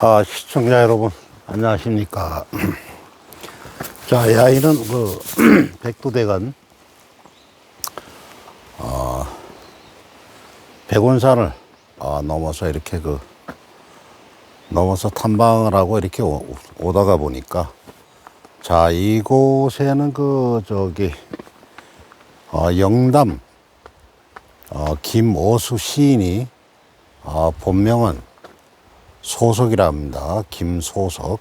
아, 시청자 여러분, 안녕하십니까. 자, 야이는 그, 백두대간, 어, 백운산을 어, 넘어서 이렇게 그, 넘어서 탐방을 하고 이렇게 오, 오다가 보니까, 자, 이곳에는 그, 저기, 어, 영담, 어, 김오수 시인이, 어, 본명은 소석이라 합니다. 김소석.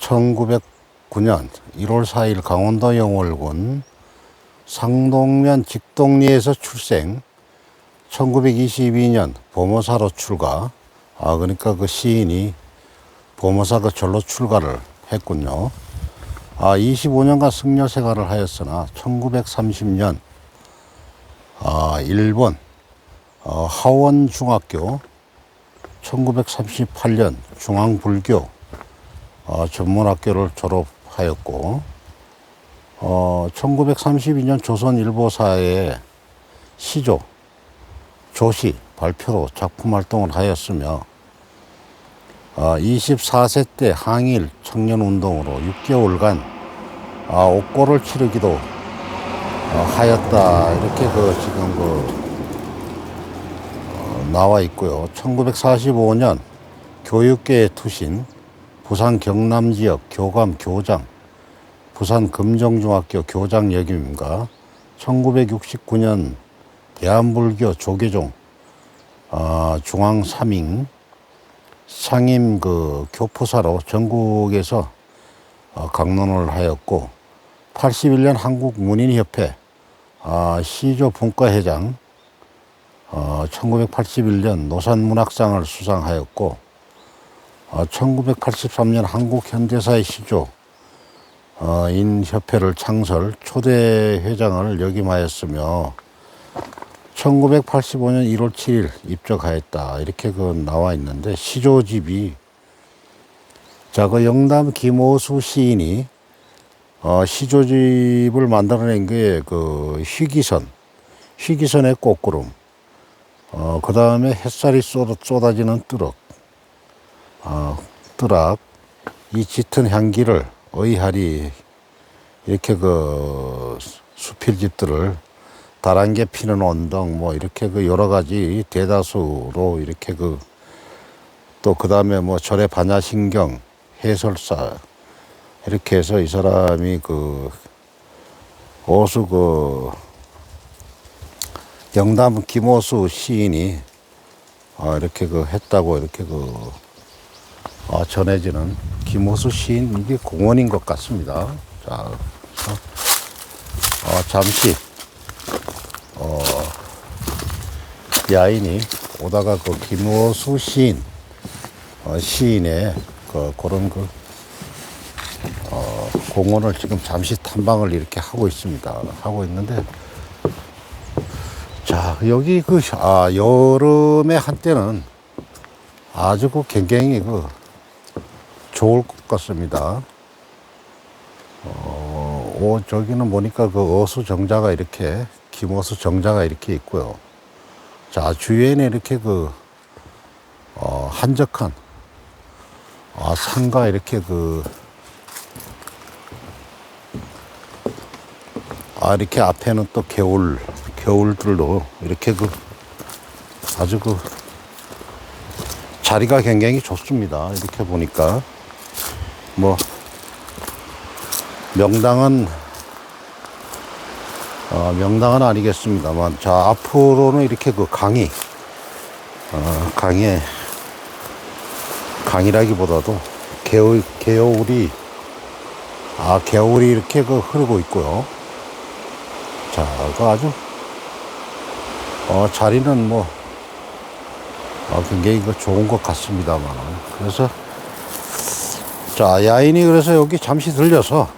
1909년 1월 4일 강원도 영월군 상동면 직동리에서 출생. 1922년 보모사로 출가. 아, 그러니까 그 시인이 보모사 그 절로 출가를 했군요. 아, 25년간 승려 생활을 하였으나 1930년 아, 일본 어, 하원 중학교 1938년 중앙불교 어, 전문학교를 졸업하였고 어, 1932년 조선일보사의 시조 조시 발표로 작품 활동을 하였으며 어, 24세 때 항일 청년운동으로 6개월간 아, 옥고를 치르기도 어, 하였다. 이렇게 그 지금 그 나와 있고요. 1945년 교육계의 투신, 부산 경남 지역 교감 교장, 부산 금정중학교 교장 역임과 1969년 대한불교 조계종 어, 중앙 3인 상임 그 교포사로 전국에서 어, 강론을 하였고 81년 한국문인협회 어, 시조 분과회장 어, 1981년 노산문학상을 수상하였고 어, 1983년 한국현대사의 시조 어, 인협회를 창설 초대 회장을 역임하였으며 1985년 1월 7일 입적하였다. 이렇게 그 나와 있는데 시조집이 자그 영남 김호수 시인이 어, 시조집을 만들어낸 게 그 희기선 희기선의 꽃구름 어, 그 다음에 햇살이 쏟아, 쏟아지는 뜨럭, 어, 뜨락, 이 짙은 향기를 의하리, 이렇게 그 수필집들을 다란개 피는 언덕, 뭐 이렇게 그 여러 가지 대다수로 이렇게 그 또 그 다음에 뭐 절의 반야신경, 해설사, 이렇게 해서 이 사람이 그 어수 그 영남 김호수 시인이 어, 이렇게 그 했다고 이렇게 그 어, 전해지는 김호수 시인 이게 공원인 것 같습니다. 자, 어, 잠시 어, 야인이 오다가 그 김호수 시인 어, 시인의 그 그런 그 어, 공원을 지금 잠시 탐방을 이렇게 하고 있습니다. 하고 있는데 자, 여기 그, 아, 여름에 한때는 아주 그 굉장히 그 좋을 것 같습니다. 어, 오, 저기는 보니까 그 어수 정자가 이렇게, 김어수 정자가 이렇게 있고요. 자, 주위에는 이렇게 그, 어, 한적한, 아, 산과 이렇게 그, 아, 이렇게 앞에는 또 개울, 겨울들도 이렇게 그 아주 그 자리가 굉장히 좋습니다. 이렇게 보니까 뭐 명당은 어, 명당은 아니겠습니다만 자 앞으로는 이렇게 그 강이 어, 강에 강이라기보다도 개울 개울이 아 개울이 이렇게 그 흐르고 있고요. 자, 그 아주 어, 자리는 뭐, 어, 굉장히 그 좋은 것 같습니다만. 그래서, 자, 야인이 그래서 여기 잠시 들려서,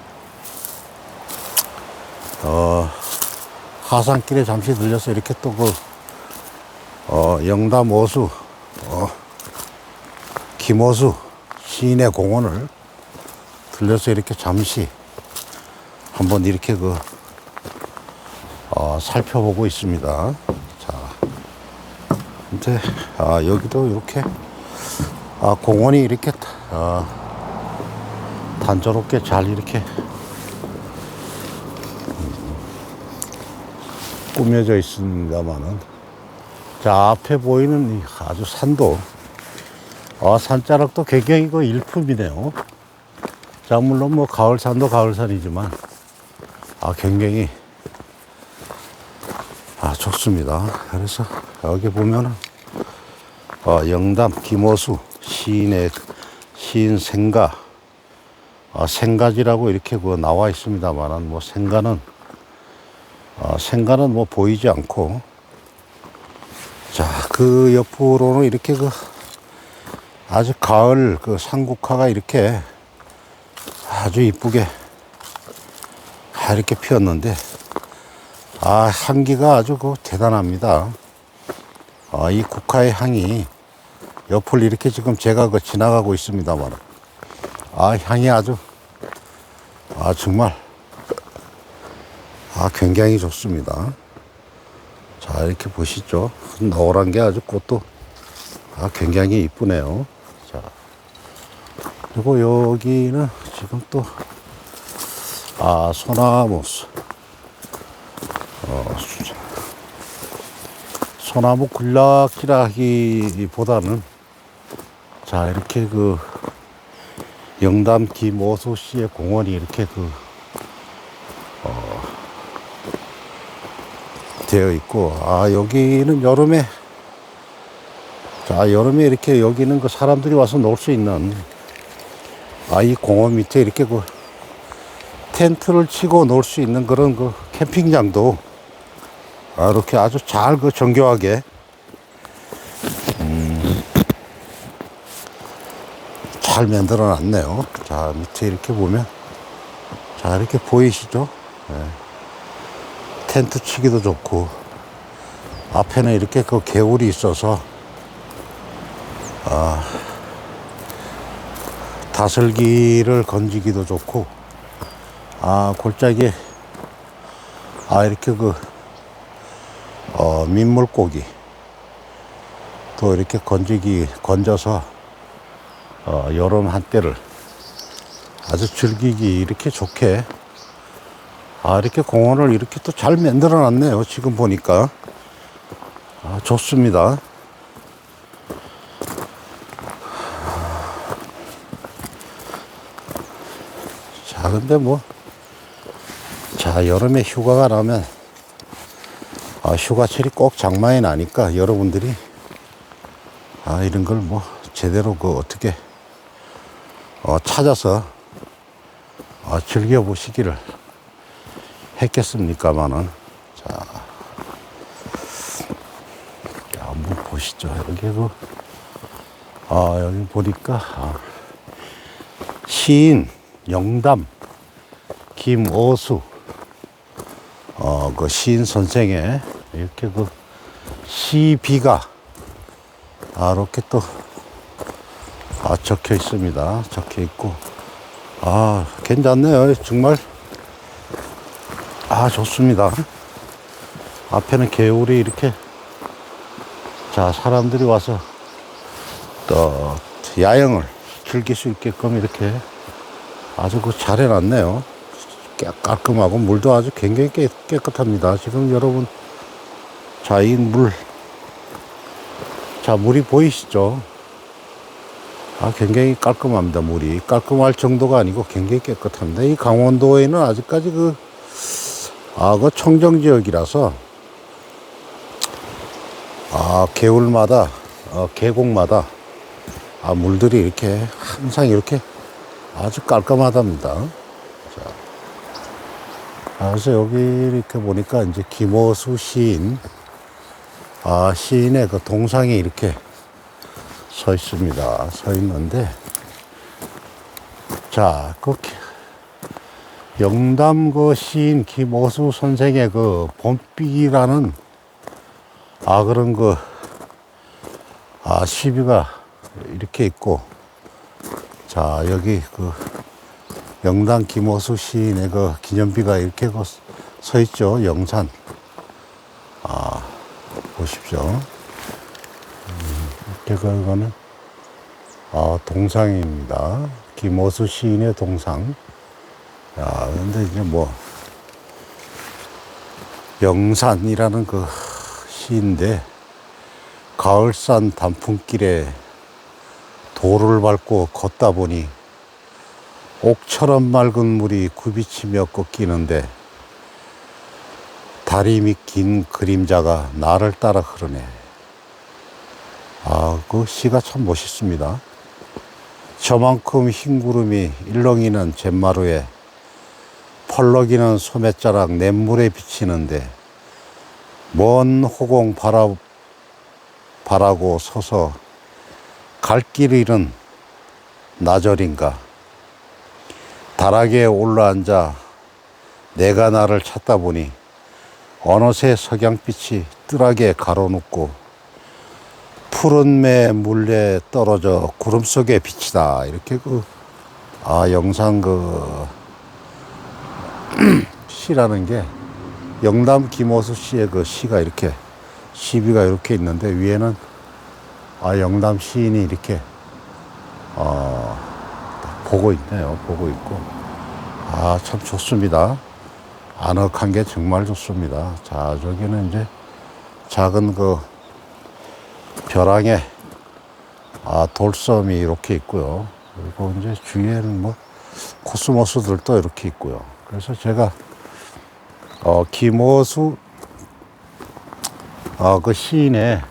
어, 하산길에 잠시 들려서 이렇게 또 그, 어, 영담 오수, 어, 김호수 시인의 공원을 들려서 이렇게 잠시 한번 이렇게 그, 어, 살펴보고 있습니다. 근데 아 여기도 이렇게 아, 공원이 이렇게, 아, 단조롭게 잘 이렇게 음, 꾸며져 있습니다만은. 자, 앞에 보이는 이 아주 산도, 아, 산자락도 굉장히 그 일품이네요. 자, 물론 뭐 가을산도 가을산이지만, 아, 굉장히, 아, 좋습니다. 그래서 여기 보면은, 어, 영담, 김호수, 시인의, 시인 생가, 어, 생가지라고 이렇게 그 나와 있습니다만은, 뭐 생가는, 어, 생가는 뭐 보이지 않고, 자, 그 옆으로는 이렇게 그 아주 가을 그 삼국화가 이렇게 아주 이쁘게 아, 이렇게 피었는데, 아, 향기가 아주 그 대단합니다. 아, 이 국화의 향이 옆을 이렇게 지금 제가 그 지나가고 있습니다만, 아, 향이 아주, 아, 정말, 아, 굉장히 좋습니다. 자, 이렇게 보시죠. 노란 게 아주 꽃도, 아, 굉장히 이쁘네요. 자, 그리고 여기는 지금 또, 아, 소나무, 어, 소나무 군락지라기보다는 자 이렇게 그 영담 김오수 씨의 공원이 이렇게 그 어, 되어 있고 아 여기는 여름에 자 여름에 이렇게 여기는 그 사람들이 와서 놀 수 있는 아 이 공원 밑에 이렇게 그 텐트를 치고 놀 수 있는 그런 그 캠핑장도 아, 이렇게 아주 잘 그 정교하게 음, 잘 만들어 놨네요. 자 밑에 이렇게 보면 자 이렇게 보이시죠? 네. 텐트 치기도 좋고 앞에는 이렇게 그 개울이 있어서 아, 다슬기를 건지기도 좋고 아 골짜기에 아 이렇게 그 어, 민물고기. 또 이렇게 건지기 건져서 어, 여름 한때를 아주 즐기기 이렇게 좋게. 아 이렇게 공원을 이렇게 또 잘 만들어 놨네요 지금 보니까. 아, 좋습니다. 자 근데 뭐 자 여름에 휴가가 나면 아, 휴가철이 꼭 장마에 나니까 여러분들이 아, 이런 걸 뭐 제대로 그 어떻게 어, 찾아서 어, 즐겨보시기를 했겠습니까만은 자, 자, 한번 보시죠. 여기 그, 아, 여기 보니까 아, 시인 영담 김오수 어, 그 시인 선생의 이렇게 그 시비가 아, 이렇게 또 아, 적혀 있습니다. 적혀 있고 아, 괜찮네요. 정말 아, 좋습니다. 앞에는 개울이 이렇게 자, 사람들이 와서 또 야영을 즐길 수 있게끔 이렇게 아주 그 잘 해놨네요. 깨- 깔끔하고 물도 아주 굉장히 깨, 깨끗합니다. 지금 여러분 자 이 물, 자 물이 보이시죠? 아 굉장히 깔끔합니다. 물이 깔끔할 정도가 아니고 굉장히 깨끗합니다. 이 강원도에는 아직까지 그 아, 그 청정 지역이라서 아 개울마다 어, 계곡마다 아 물들이 이렇게 항상 이렇게 아주 깔끔하답니다. 아, 그래서 여기 이렇게 보니까 이제 김호수 시인, 아, 시인의 그 동상이 이렇게 서 있습니다. 서 있는데, 자, 그 기- 영담 그 시인 김호수 선생의 그 봄비라는, 아, 그런 그, 아, 시비가 이렇게 있고, 자, 여기 그, 영당 김호수 시인의 그 기념비가 이렇게 그서 있죠. 영산. 아, 보십시오. 음, 이렇게 그거는 아, 동상입니다. 김호수 시인의 동상. 야, 근데 이제 뭐, 영산이라는 그 시인데, 가을산 단풍길에 돌을 밟고 걷다 보니, 옥처럼 맑은 물이 굽이치며 꺾이는데, 다리 밑 긴 그림자가 나를 따라 흐르네. 아, 그 시가 참 멋있습니다. 저만큼 흰 구름이 일렁이는 잿마루에 펄럭이는 소매자락 냇물에 비치는데 먼 호공 바라, 바라고 서서 갈 길 잃은 나절인가 다락에 올라앉아 내가 나를 찾다 보니 어느새 석양빛이 뜰하게 가로눕고 푸른 매 물에 떨어져 구름 속에 비치다. 이렇게 그 아 영상 그 시라는 게 영남 김호수 씨의 그 시가 이렇게 시비가 이렇게 있는데 위에는 아 영남 시인이 이렇게 어 보고 있네요. 보고 있고. 아 참 좋습니다 아늑한 게 정말 좋습니다 자 저기는 이제 작은 그 벼랑에 아, 돌섬이 이렇게 있고요. 그리고 이제 주위에는 뭐 코스모스들도 이렇게 있고요. 그래서 제가 어, 김호수 어, 그 시인의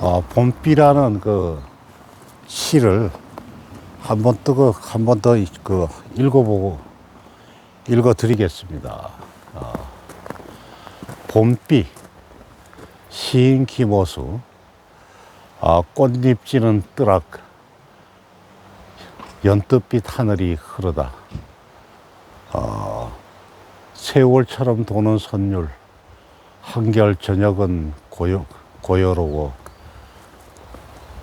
어, 봄비라는 그 시를 한 번 뜨고 한 번 더 그 읽어보고 읽어드리겠습니다. 어, 봄비 시인 김호수 아, 꽃잎 지는 뜨락 연뜻빛 하늘이 흐르다 아, 세월처럼 도는 선율 한결 저녁은 고요, 고요로워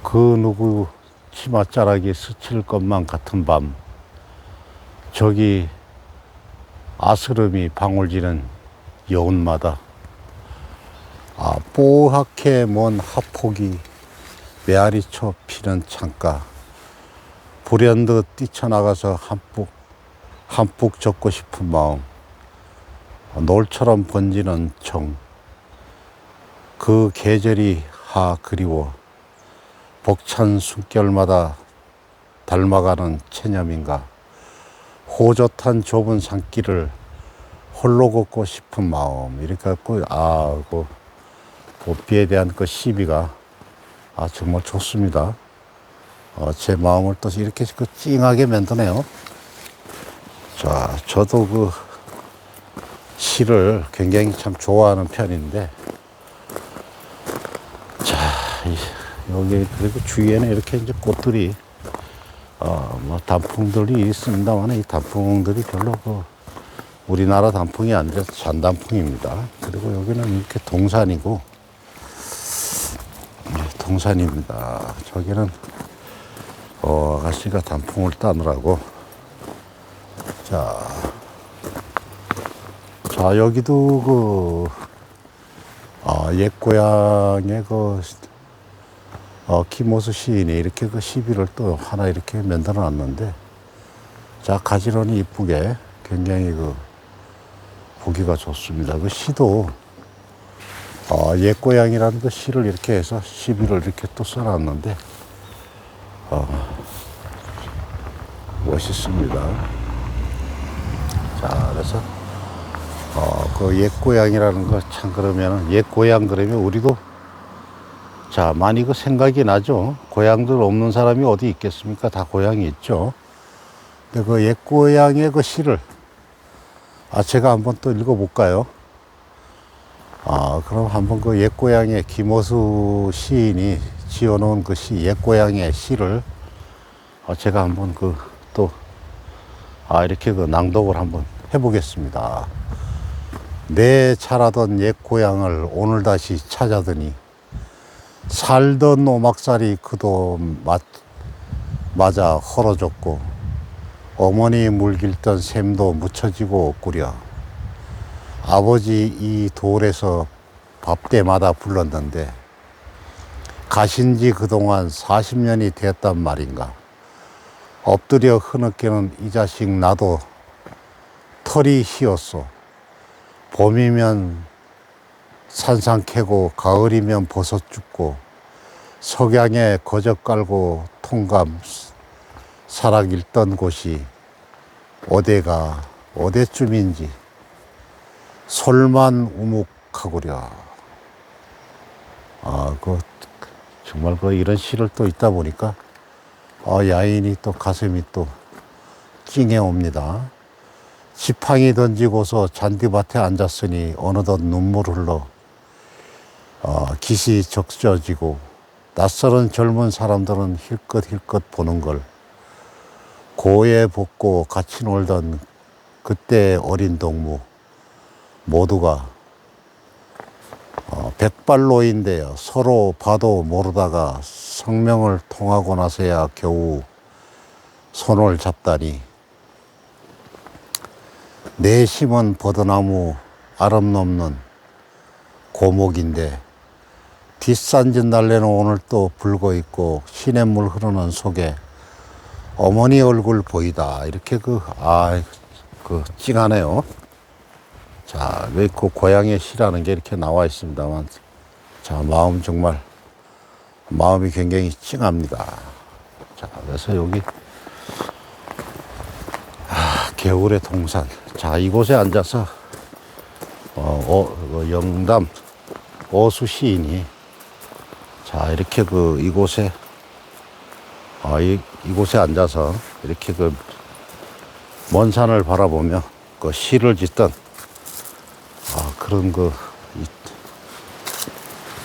그 누구 치맛자락이 스칠 것만 같은 밤 저기 아스름이 방울지는 여운마다. 아, 뽀얗게 먼 하폭이 메아리쳐 피는 창가. 불현듯 뛰쳐나가서 한뿍 한뿍 젖고 싶은 마음. 놀처럼 번지는 정. 그 계절이 하 그리워. 벅찬 숨결마다 닮아가는 체념인가 호젓한 좁은 산길을 홀로 걷고 싶은 마음 이렇게 갖고 아그 보비에 대한 그 시비가 아 정말 좋습니다. 어, 제 마음을 또 이렇게 그 찡하게 만드네요. 자, 저도 그 시를 굉장히 참 좋아하는 편인데, 자, 이- 여기 그리고 주위에는 이렇게 이제 꽃들이 어, 뭐 단풍들이 있습니다만 이 단풍들이 별로 그 우리나라 단풍이 아니라 잔단풍입니다. 그리고 여기는 이렇게 동산이고 네, 동산입니다. 저기는 어, 아가씨가 단풍을 따느라고 자, 자 여기도 그 아, 옛 고향의 그 어, 김호수 시인이 이렇게 그 시비를 또 하나 이렇게 만들어 놨는데 자 가지런히 이쁘게 굉장히 그 보기가 좋습니다. 그 시도 어, 옛 고향이라는 그 시를 이렇게 해서 시비를 이렇게 또 써놨는데 어, 멋있습니다. 자, 그래서 어, 그 옛 고향이라는 거 참 그러면은 옛 고향 그러면 우리도 자 많이 그 생각이 나죠. 고향들 없는 사람이 어디 있겠습니까? 다 고향이 있죠. 근데 그 옛 고향의 그 시를 아 제가 한번 또 읽어볼까요? 아, 그럼 한번 그 옛고향의 김호수 시인이 지어놓은 그 시, 옛고향의 시를 어, 제가 한번 그 또, 아, 이렇게 그 낭독을 한번 해보겠습니다. 내 자라던 옛고향을 오늘 다시 찾아더니 살던 오막살이 그도 맞, 맞아 헐어졌고 어머니 물길던 샘도 묻혀지고 없구려. 아버지 이 돌에서 밥 때마다 불렀는데 가신 지 그동안 40년이 되었단 말인가. 엎드려 흐느끼는 이 자식 나도 털이 희었소. 봄이면 산상 캐고 가을이면 버섯 줍고 석양에 거적 깔고 통감 사락 읽던 곳이 어디가 어디쯤인지 솔만 우묵하구려. 아, 그 정말 그 이런 시를 또 있다 보니까 아, 야인이 또 가슴이 또 찡해 옵니다. 지팡이 던지고서 잔디밭에 앉았으니 어느덧 눈물 흘러 어, 깃이 적셔지고 낯설은 젊은 사람들은 힐끗힐끗 보는 걸 고에 벗고 같이 놀던 그때 어린 동무 모두가 어, 백발로인데요. 서로 봐도 모르다가 성명을 통하고 나서야 겨우 손을 잡다니 내 심은 버드나무 아름 넘는 고목인데 뒷산진 달래는 오늘 또 불고 있고 시냇물 흐르는 속에 어머니 얼굴 보이다 이렇게 그아그 찡하네요. 자, 왜그 고향의 시라는 게 이렇게 나와 있습니다만, 자, 마음 정말, 마음이 굉장히 찡합니다. 자, 그래서 여기, 아, 겨울의 동산. 자, 이곳에 앉아서, 어, 어, 그 영담 어수 시인이, 자, 이렇게 그, 이곳에, 아, 이, 이곳에 앉아서, 이렇게 그, 먼 산을 바라보며, 그 시를 짓던, 아, 그런 그, 이,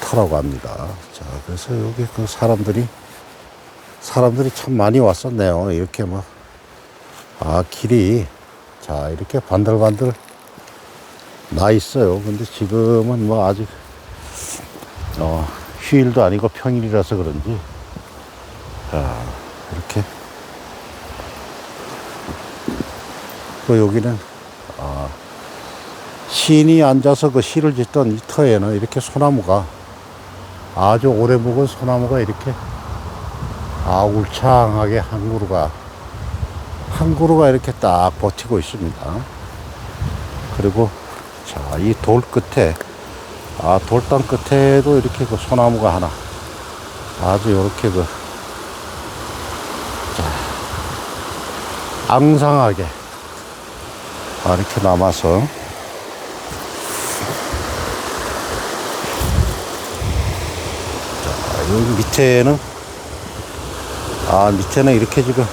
터라고 합니다. 자, 그래서 여기 그 사람들이, 사람들이 참 많이 왔었네요. 이렇게 뭐, 아, 길이, 자, 이렇게 반들반들 나 있어요. 근데 지금은 뭐 아직, 어, 휴일도 아니고 평일이라서 그런지, 자, 이렇게. 또 여기는, 시인이 앉아서 그 시를 짓던 이 터에는 이렇게 소나무가 아주 오래 묵은 소나무가 이렇게 아 울창하게 한 그루가 한 그루가 이렇게 딱 버티고 있습니다. 그리고 자 이 돌 끝에 아 돌담 끝에도 이렇게 그 소나무가 하나. 아주 이렇게 그 자, 앙상하게. 아, 이렇게 남아서. 여기 밑에는 아 밑에는 이렇게 지금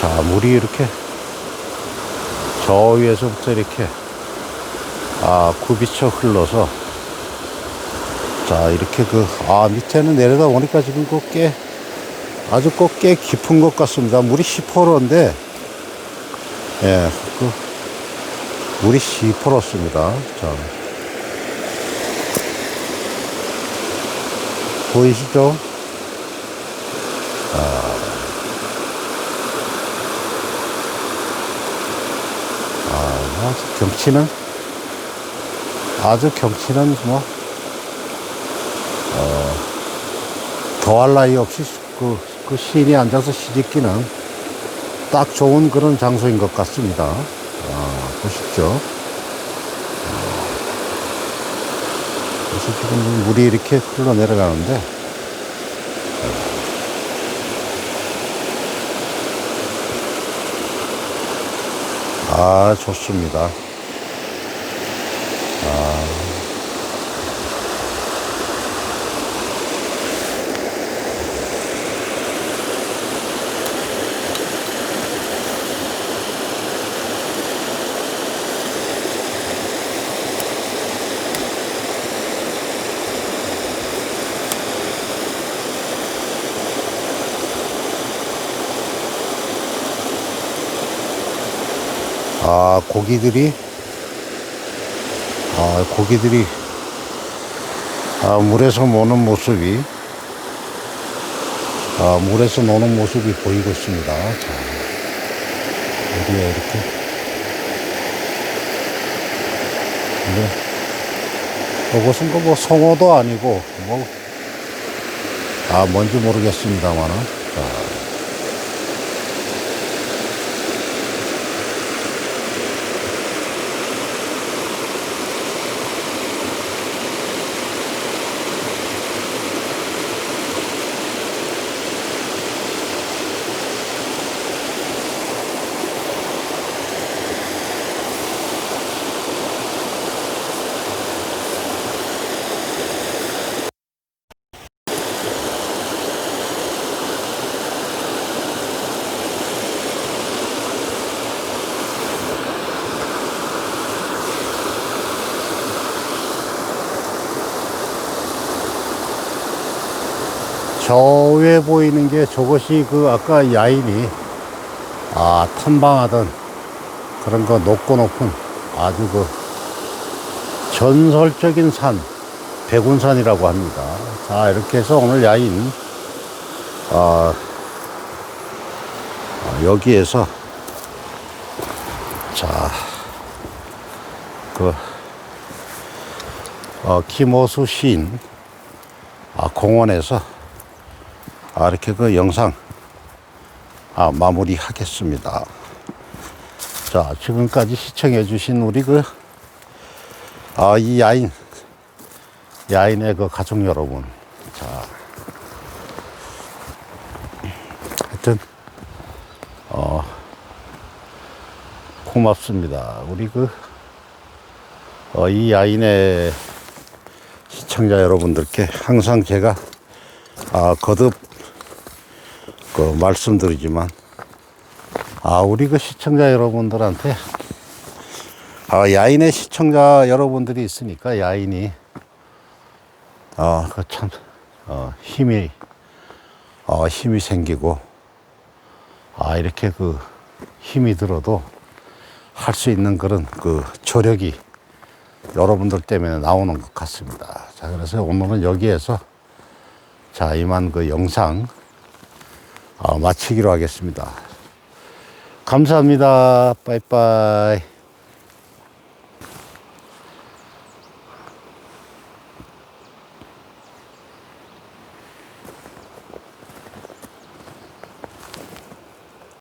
자 물이 이렇게 저 위에서부터 이렇게 아 굽이쳐 흘러서. 자 이렇게 그 아 밑에는 내려다 보니까 지금 그꽤 아주 꼭꽤 깊은 것 같습니다. 물이 시퍼런데 예 그 물이 시퍼렇습니다. 자. 보이시죠? 아, 아, 아주 경치는 아주 경치는 뭐 어, 더할 나위 없이 그, 그 시인이 앉아서 시집기는 딱 좋은 그런 장소인 것 같습니다. 아, 보십시오. 그래서 지금 물이 이렇게 흘러 내려가는데 아 좋습니다. 고기들이 아 고기들이 아 물에서 노는 모습이 아 물에서 노는 모습이 보이고 있습니다. 자, 여기에 이렇게 근데 이것은 그뭐 송어도 아니고 뭐 아, 뭔지 모르겠습니다만은. 자. 저 위에 보이는 게 저것이 그 아까 야인이 아 탐방하던 그런 거 높고 높은 아주 그 전설적인 산 백운산이라고 합니다. 자 이렇게 해서 오늘 야인 아, 아, 여기에서 자그 어, 김호수 시인 아, 공원에서 아, 이렇게 그 영상 아, 마무리하겠습니다. 자, 지금까지 시청해주신 우리 그, 아, 이 야인, 야인의 그 가족 여러분. 자, 하여튼, 어, 고맙습니다. 우리 그, 어, 이 야인의 시청자 여러분들께 항상 제가 아, 거듭 그 말씀드리지만 아, 우리 그 시청자 여러분들한테 아, 야인의 시청자 여러분들이 있으니까 야인이 아, 그 참, 어, 힘이, 어, 힘이 생기고 아, 이렇게 그 힘이 들어도 할 수 있는 그런 그 조력이 여러분들 때문에 나오는 것 같습니다. 자, 그래서 오늘은 여기에서 자, 이만 그 영상 어, 마치기로 하겠습니다. 감사합니다. 빠이빠이.